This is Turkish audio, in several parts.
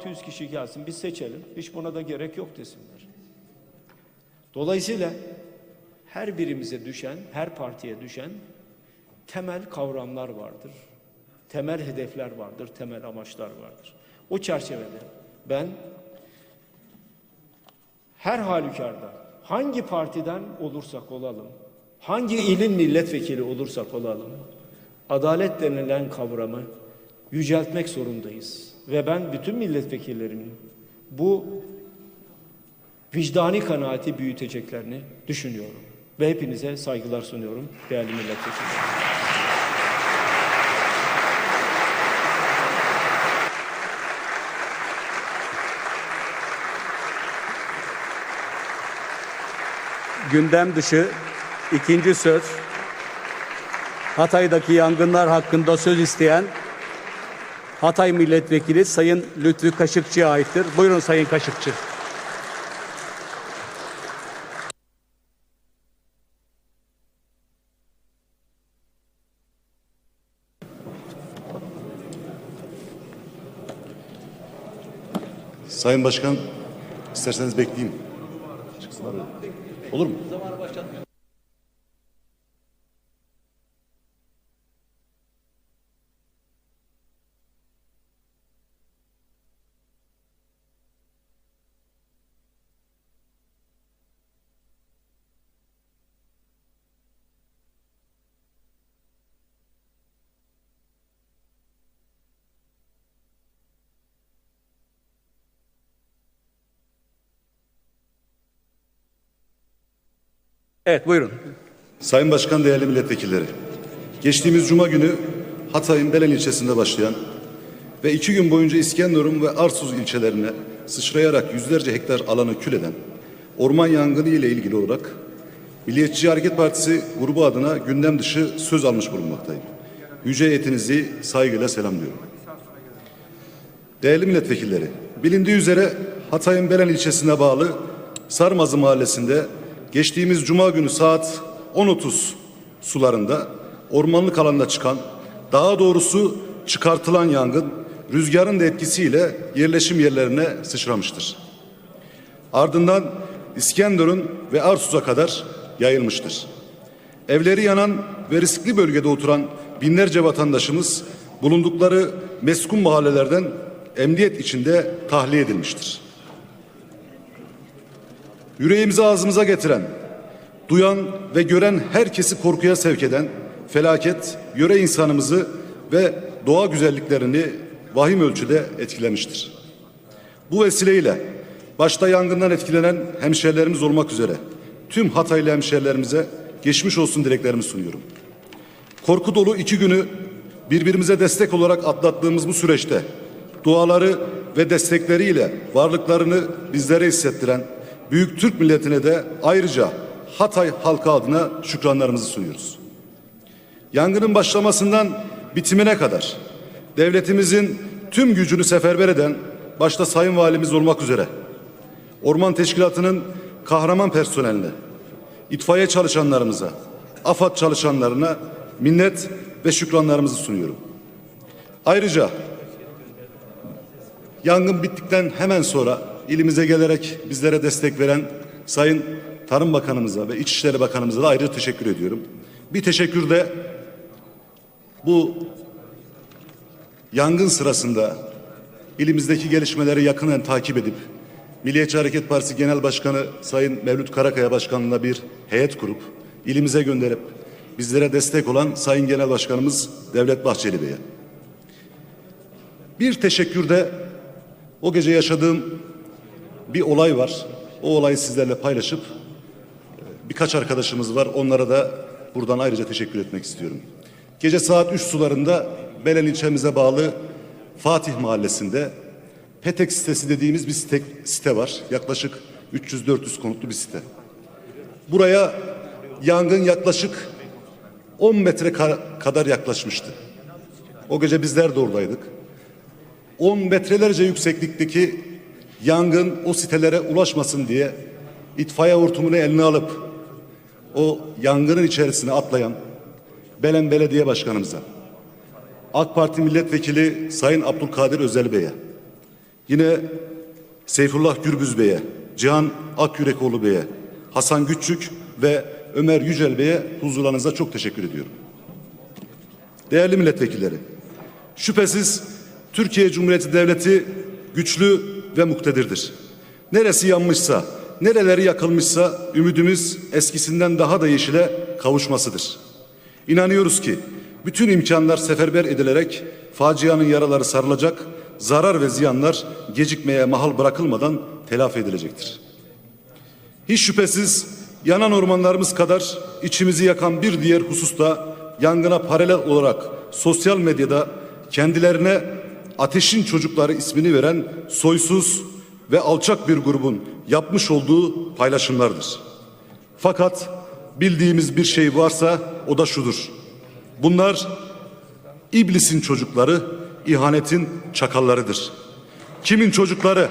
600 kişi gelsin biz seçelim. Hiç buna da gerek yok desinler. Dolayısıyla her birimize düşen, her partiye düşen temel kavramlar vardır. Temel hedefler vardır, temel amaçlar vardır. O çerçevede ben her halükarda hangi partiden olursak olalım, hangi ilin milletvekili olursak olalım, adalet denilen kavramı yüceltmek zorundayız. Ve ben bütün milletvekillerimin bu vicdani kanaati büyüteceklerini düşünüyorum. Ve hepinize saygılar sunuyorum değerli milletvekilleri. Gündem dışı ikinci söz Hatay'daki yangınlar hakkında söz isteyen Hatay Milletvekili Sayın Lütfü Kaşıkçı'ya aittir. Buyurun Sayın Kaşıkçı. Sayın Başkan, isterseniz bekleyeyim. Olur mu? Evet buyurun. Sayın Başkan, değerli milletvekilleri. Geçtiğimiz Cuma günü Hatay'ın Belen ilçesinde başlayan ve iki gün boyunca İskenderun ve Arsuz ilçelerine sıçrayarak yüzlerce hektar alanı kül eden orman yangını ile ilgili olarak Milliyetçi Hareket Partisi grubu adına gündem dışı söz almış bulunmaktayım. Yüce heyetinizi saygıyla selamlıyorum. Değerli milletvekilleri, bilindiği üzere Hatay'ın Belen ilçesine bağlı Sarmazı mahallesinde geçtiğimiz cuma günü saat 10.30 sularında ormanlık alanda çıkan, daha doğrusu çıkartılan yangın rüzgarın da etkisiyle yerleşim yerlerine sıçramıştır. Ardından İskenderun ve Arsuz'a kadar yayılmıştır. Evleri yanan ve riskli bölgede oturan binlerce vatandaşımız bulundukları meskun mahallelerden emniyet içinde tahliye edilmiştir. Yüreğimizi ağzımıza getiren, duyan ve gören herkesi korkuya sevk eden felaket yöre insanımızı ve doğa güzelliklerini vahim ölçüde etkilemiştir. Bu vesileyle başta yangından etkilenen hemşehrilerimiz olmak üzere tüm Hataylı hemşehrilerimize geçmiş olsun dileklerimi sunuyorum. Korku dolu iki günü birbirimize destek olarak atlattığımız bu süreçte duaları ve destekleriyle varlıklarını bizlere hissettiren Büyük Türk milletine de ayrıca Hatay halkı adına şükranlarımızı sunuyoruz. Yangının başlamasından bitimine kadar devletimizin tüm gücünü seferber eden başta Sayın Valimiz olmak üzere Orman Teşkilatı'nın kahraman personeline, itfaiye çalışanlarımıza, AFAD çalışanlarına minnet ve şükranlarımızı sunuyorum. Ayrıca yangın bittikten hemen sonra ilimize gelerek bizlere destek veren Sayın Tarım Bakanımıza ve İçişleri Bakanımıza da ayrıca teşekkür ediyorum. Bir teşekkür de bu yangın sırasında ilimizdeki gelişmeleri yakından takip edip Milliyetçi Hareket Partisi Genel Başkanı Sayın Mevlüt Karakaya Başkanlığı'na bir heyet kurup ilimize gönderip bizlere destek olan Sayın Genel Başkanımız Devlet Bahçeli Bey'e. Bir teşekkür de o gece yaşadığım bir olay var. O olayı sizlerle paylaşıp e, birkaç arkadaşımız var. Onlara da buradan ayrıca teşekkür etmek istiyorum. Gece saat 3 sularında Belen ilçemize bağlı Fatih Mahallesi'nde Petek sitesi dediğimiz bir site, site var. Yaklaşık 300-400 konutlu bir site. Buraya yangın yaklaşık 10 metre ka- kadar yaklaşmıştı. O gece bizler de oradaydık. 10 metrelerce yükseklikteki yangın o sitelere ulaşmasın diye itfaiye hortumunu eline alıp o yangının içerisine atlayan Belen Belediye Başkanımıza, AK Parti Milletvekili Sayın Abdülkadir Özel Bey'e, Yine Seyfullah Gürbüz Bey'e, Cihan Akyürekoğlu Bey'e, Hasan Güççük ve Ömer Yücel Bey'e huzurlarınıza çok teşekkür ediyorum. Değerli milletvekilleri, şüphesiz Türkiye Cumhuriyeti Devleti güçlü ve muktedirdir. Neresi yanmışsa, nereleri yakılmışsa ümidimiz eskisinden daha da yeşile kavuşmasıdır. İnanıyoruz ki bütün imkanlar seferber edilerek facianın yaraları sarılacak, zarar ve ziyanlar gecikmeye mahal bırakılmadan telafi edilecektir. Hiç şüphesiz yanan ormanlarımız kadar içimizi yakan bir diğer hususta yangına paralel olarak sosyal medyada kendilerine ateşin çocukları ismini veren soysuz ve alçak bir grubun yapmış olduğu paylaşımlardır. Fakat bildiğimiz bir şey varsa o da şudur. Bunlar iblisin çocukları, ihanetin çakallarıdır. Kimin çocukları?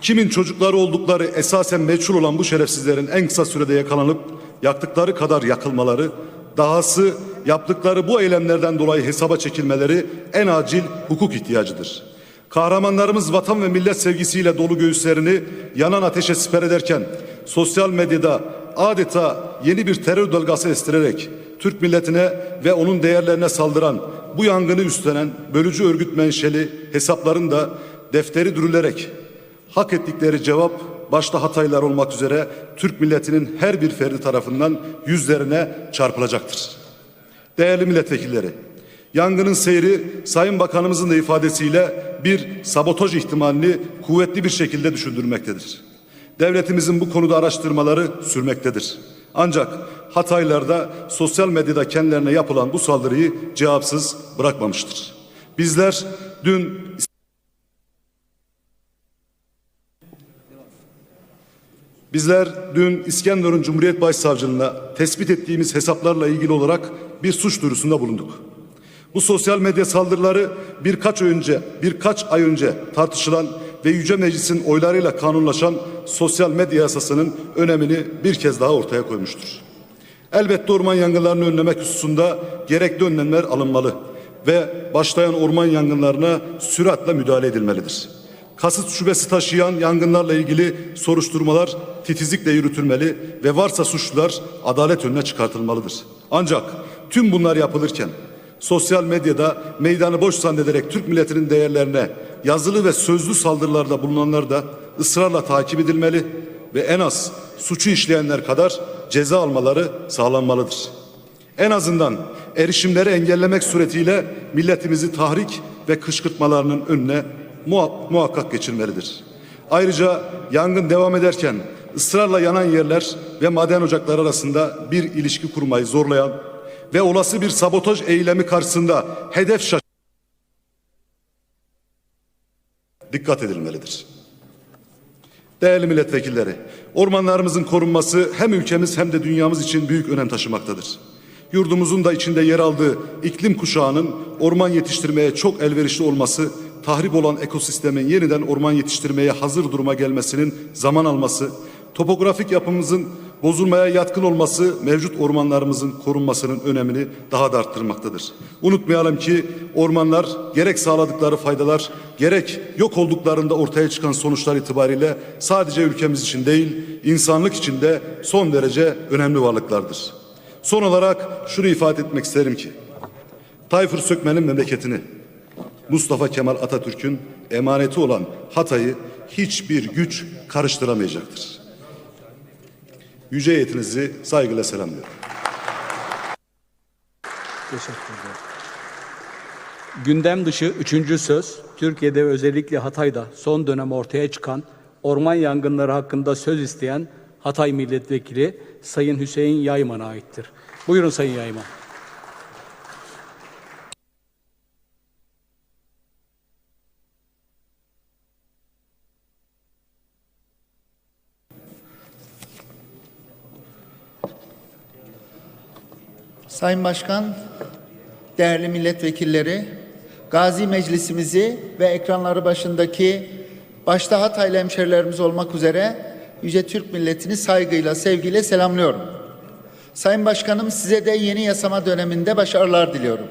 Kimin çocukları oldukları esasen meçhul olan bu şerefsizlerin en kısa sürede yakalanıp yaktıkları kadar yakılmaları, dahası yaptıkları bu eylemlerden dolayı hesaba çekilmeleri en acil hukuk ihtiyacıdır. Kahramanlarımız vatan ve millet sevgisiyle dolu göğüslerini yanan ateşe siper ederken sosyal medyada adeta yeni bir terör dalgası estirerek Türk milletine ve onun değerlerine saldıran bu yangını üstlenen bölücü örgüt menşeli hesapların da defteri dürülerek hak ettikleri cevap başta Hataylar olmak üzere Türk milletinin her bir ferdi tarafından yüzlerine çarpılacaktır. Değerli milletvekilleri, yangının seyri Sayın Bakanımızın da ifadesiyle bir sabotaj ihtimalini kuvvetli bir şekilde düşündürmektedir. Devletimizin bu konuda araştırmaları sürmektedir. Ancak Hataylar'da sosyal medyada kendilerine yapılan bu saldırıyı cevapsız bırakmamıştır. Bizler dün Bizler dün İskenderun Cumhuriyet Başsavcılığına tespit ettiğimiz hesaplarla ilgili olarak bir suç duyurusunda bulunduk. Bu sosyal medya saldırıları birkaç önce, birkaç ay önce tartışılan ve Yüce Meclis'in oylarıyla kanunlaşan sosyal medya yasasının önemini bir kez daha ortaya koymuştur. Elbette orman yangınlarını önlemek hususunda gerekli önlemler alınmalı ve başlayan orman yangınlarına süratle müdahale edilmelidir. Kasıt şubesi taşıyan yangınlarla ilgili soruşturmalar titizlikle yürütülmeli ve varsa suçlular adalet önüne çıkartılmalıdır. Ancak tüm bunlar yapılırken sosyal medyada meydanı boş zannederek Türk milletinin değerlerine yazılı ve sözlü saldırılarda bulunanlar da ısrarla takip edilmeli ve en az suçu işleyenler kadar ceza almaları sağlanmalıdır. En azından erişimleri engellemek suretiyle milletimizi tahrik ve kışkırtmalarının önüne muhakkak geçilmelidir. Ayrıca yangın devam ederken ısrarla yanan yerler ve maden ocakları arasında bir ilişki kurmayı zorlayan ve olası bir sabotaj eylemi karşısında hedef şaş dikkat edilmelidir. Değerli milletvekilleri, ormanlarımızın korunması hem ülkemiz hem de dünyamız için büyük önem taşımaktadır. Yurdumuzun da içinde yer aldığı iklim kuşağının orman yetiştirmeye çok elverişli olması, tahrip olan ekosistemin yeniden orman yetiştirmeye hazır duruma gelmesinin zaman alması, topografik yapımızın bozulmaya yatkın olması mevcut ormanlarımızın korunmasının önemini daha da arttırmaktadır. Unutmayalım ki ormanlar gerek sağladıkları faydalar gerek yok olduklarında ortaya çıkan sonuçlar itibariyle sadece ülkemiz için değil insanlık için de son derece önemli varlıklardır. Son olarak şunu ifade etmek isterim ki Tayfur Sökmen'in memleketini Mustafa Kemal Atatürk'ün emaneti olan Hatay'ı hiçbir güç karıştıramayacaktır. Yüce heyetinizi saygıyla selamlıyorum. Teşekkür ederim. Gündem dışı üçüncü söz, Türkiye'de ve özellikle Hatay'da son dönem ortaya çıkan orman yangınları hakkında söz isteyen Hatay Milletvekili Sayın Hüseyin Yayman'a aittir. Buyurun Sayın Yayman. Sayın Başkan, değerli milletvekilleri, Gazi Meclisimizi ve ekranları başındaki başta Hataylı hemşerilerimiz olmak üzere Yüce Türk milletini saygıyla, sevgiyle selamlıyorum. Sayın Başkanım size de yeni yasama döneminde başarılar diliyorum.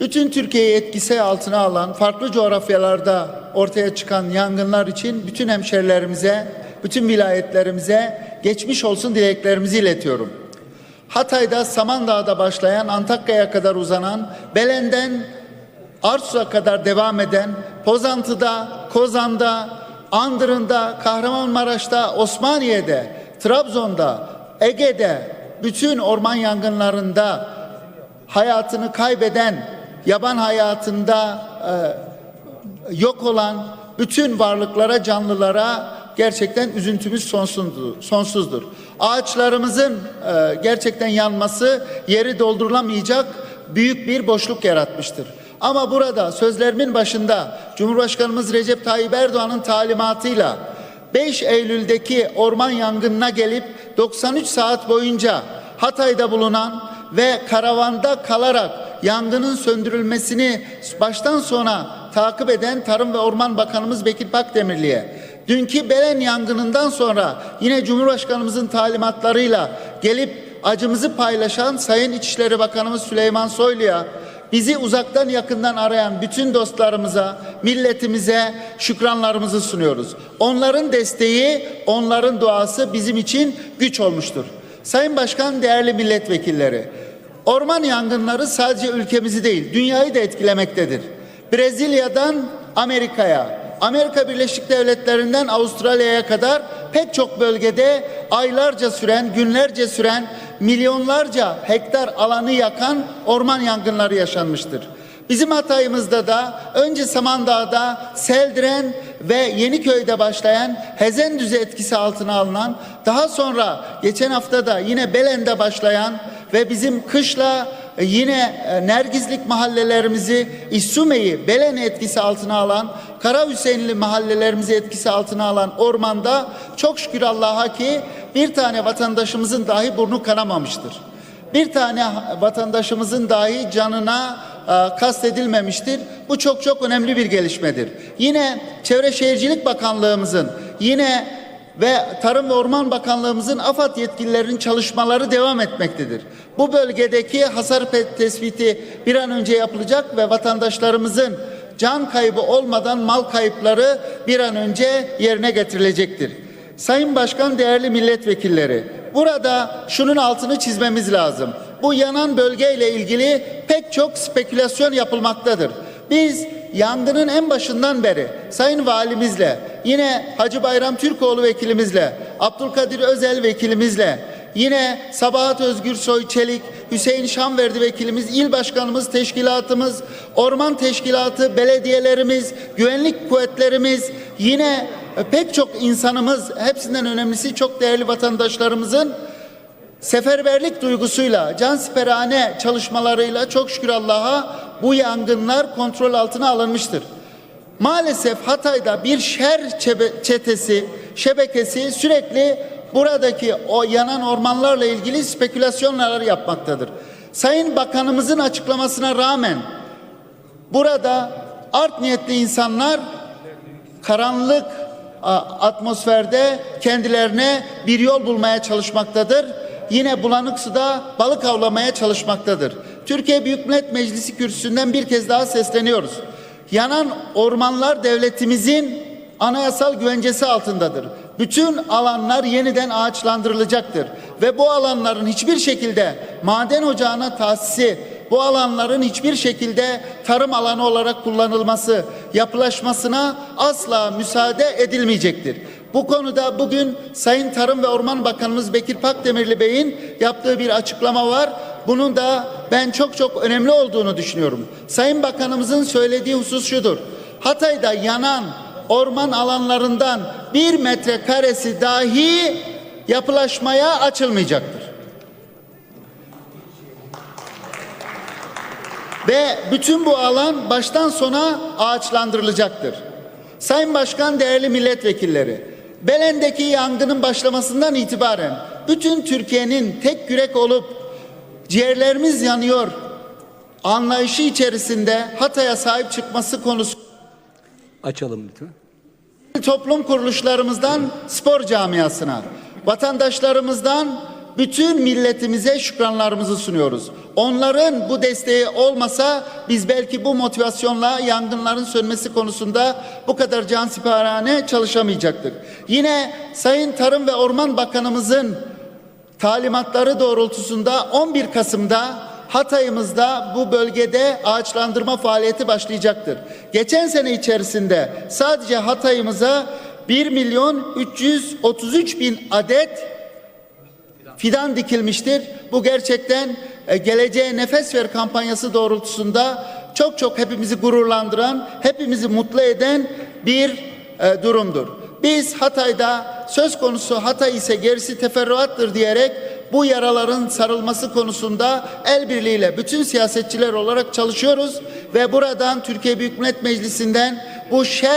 Bütün Türkiye'yi etkisi altına alan, farklı coğrafyalarda ortaya çıkan yangınlar için bütün hemşerilerimize, bütün vilayetlerimize geçmiş olsun dileklerimizi iletiyorum. Hatay'da, Samandağ'da başlayan, Antakya'ya kadar uzanan, Belen'den Arsus'a kadar devam eden, Pozantı'da, Kozan'da, Andırın'da, Kahramanmaraş'ta, Osmaniye'de, Trabzon'da, Ege'de, bütün orman yangınlarında hayatını kaybeden, yaban hayatında e, yok olan bütün varlıklara, canlılara gerçekten üzüntümüz sonsuzdur. sonsuzdur. Ağaçlarımızın e, gerçekten yanması yeri doldurulamayacak büyük bir boşluk yaratmıştır. Ama burada sözlerimin başında Cumhurbaşkanımız Recep Tayyip Erdoğan'ın talimatıyla 5 Eylül'deki orman yangınına gelip 93 saat boyunca Hatay'da bulunan ve karavanda kalarak yangının söndürülmesini baştan sona takip eden Tarım ve Orman Bakanımız Bekir Pakdemirli'ye, dünkü Belen yangınından sonra yine Cumhurbaşkanımızın talimatlarıyla gelip acımızı paylaşan Sayın İçişleri Bakanımız Süleyman Soylu'ya, bizi uzaktan yakından arayan bütün dostlarımıza, milletimize şükranlarımızı sunuyoruz. Onların desteği, onların duası bizim için güç olmuştur. Sayın Başkan, değerli milletvekilleri, orman yangınları sadece ülkemizi değil, dünyayı da etkilemektedir. Brezilya'dan Amerika'ya, Amerika Birleşik Devletleri'nden Avustralya'ya kadar pek çok bölgede aylarca süren, günlerce süren, milyonlarca hektar alanı yakan orman yangınları yaşanmıştır. Bizim Hatay'ımızda da önce Samandağ'da Seldiren ve Yeniköy'de başlayan Hezendüzü etkisi altına alınan, daha sonra geçen hafta da yine Belen'de başlayan ve bizim kışla yine e, Nergizlik mahallelerimizi İssume'yi Belen etkisi altına alan, Kara Hüseyinli mahallelerimizi etkisi altına alan ormanda çok şükür Allah'a ki bir tane vatandaşımızın dahi burnu kanamamıştır. Bir tane vatandaşımızın dahi canına e, kastedilmemiştir. Bu çok çok önemli bir gelişmedir. Yine Çevre Şehircilik Bakanlığımızın yine ve Tarım ve Orman Bakanlığımızın AFAD yetkililerinin çalışmaları devam etmektedir. Bu bölgedeki hasar tespiti bir an önce yapılacak ve vatandaşlarımızın can kaybı olmadan mal kayıpları bir an önce yerine getirilecektir. Sayın Başkan, değerli milletvekilleri, burada şunun altını çizmemiz lazım. Bu yanan bölgeyle ilgili pek çok spekülasyon yapılmaktadır. Biz yangının en başından beri Sayın Valimizle, yine Hacı Bayram Türkoğlu vekilimizle, Abdülkadir Özel vekilimizle, yine Sabahat Özgür Soy Çelik, Hüseyin Şamverdi vekilimiz, il başkanımız, teşkilatımız, orman teşkilatı, belediyelerimiz, güvenlik kuvvetlerimiz, yine pek çok insanımız, hepsinden önemlisi çok değerli vatandaşlarımızın seferberlik duygusuyla, cansiperane çalışmalarıyla çok şükür Allah'a bu yangınlar kontrol altına alınmıştır. Maalesef Hatay'da bir şer çetesi, şebekesi sürekli buradaki o yanan ormanlarla ilgili spekülasyonlar yapmaktadır. Sayın Bakanımızın açıklamasına rağmen burada art niyetli insanlar karanlık atmosferde kendilerine bir yol bulmaya çalışmaktadır. Yine bulanık suda balık avlamaya çalışmaktadır. Türkiye Büyük Millet Meclisi kürsüsünden bir kez daha sesleniyoruz. Yanan ormanlar devletimizin anayasal güvencesi altındadır. Bütün alanlar yeniden ağaçlandırılacaktır ve bu alanların hiçbir şekilde maden ocağına tahsisi, bu alanların hiçbir şekilde tarım alanı olarak kullanılması, yapılaşmasına asla müsaade edilmeyecektir. Bu konuda bugün Sayın Tarım ve Orman Bakanımız Bekir Pakdemirli Bey'in yaptığı bir açıklama var. Bunun da ben çok çok önemli olduğunu düşünüyorum. Sayın Bakanımızın söylediği husus şudur. Hatay'da yanan orman alanlarından bir metrekaresi dahi yapılaşmaya açılmayacaktır. Ve bütün bu alan baştan sona ağaçlandırılacaktır. Sayın Başkan, değerli milletvekilleri, Belen'deki yangının başlamasından itibaren bütün Türkiye'nin tek yürek olup ciğerlerimiz yanıyor anlayışı içerisinde Hatay'a sahip çıkması konusu Açalım lütfen. toplum kuruluşlarımızdan spor camiasına, vatandaşlarımızdan bütün milletimize şükranlarımızı sunuyoruz. Onların bu desteği olmasa biz belki bu motivasyonla yangınların sönmesi konusunda bu kadar cansiperane çalışamayacaktık. Yine Sayın Tarım ve Orman Bakanımızın talimatları doğrultusunda 11 Kasım'da Hatay'ımızda bu bölgede ağaçlandırma faaliyeti başlayacaktır. Geçen sene içerisinde sadece Hatay'ımıza 1 milyon 333 bin adet fidan dikilmiştir. Bu gerçekten e, geleceğe nefes ver kampanyası doğrultusunda çok çok hepimizi gururlandıran, hepimizi mutlu eden bir e, durumdur. Biz Hatay'da söz konusu Hatay ise gerisi teferruattır diyerek bu yaraların sarılması konusunda el birliğiyle bütün siyasetçiler olarak çalışıyoruz ve buradan Türkiye Büyük Millet Meclisi'nden bu şer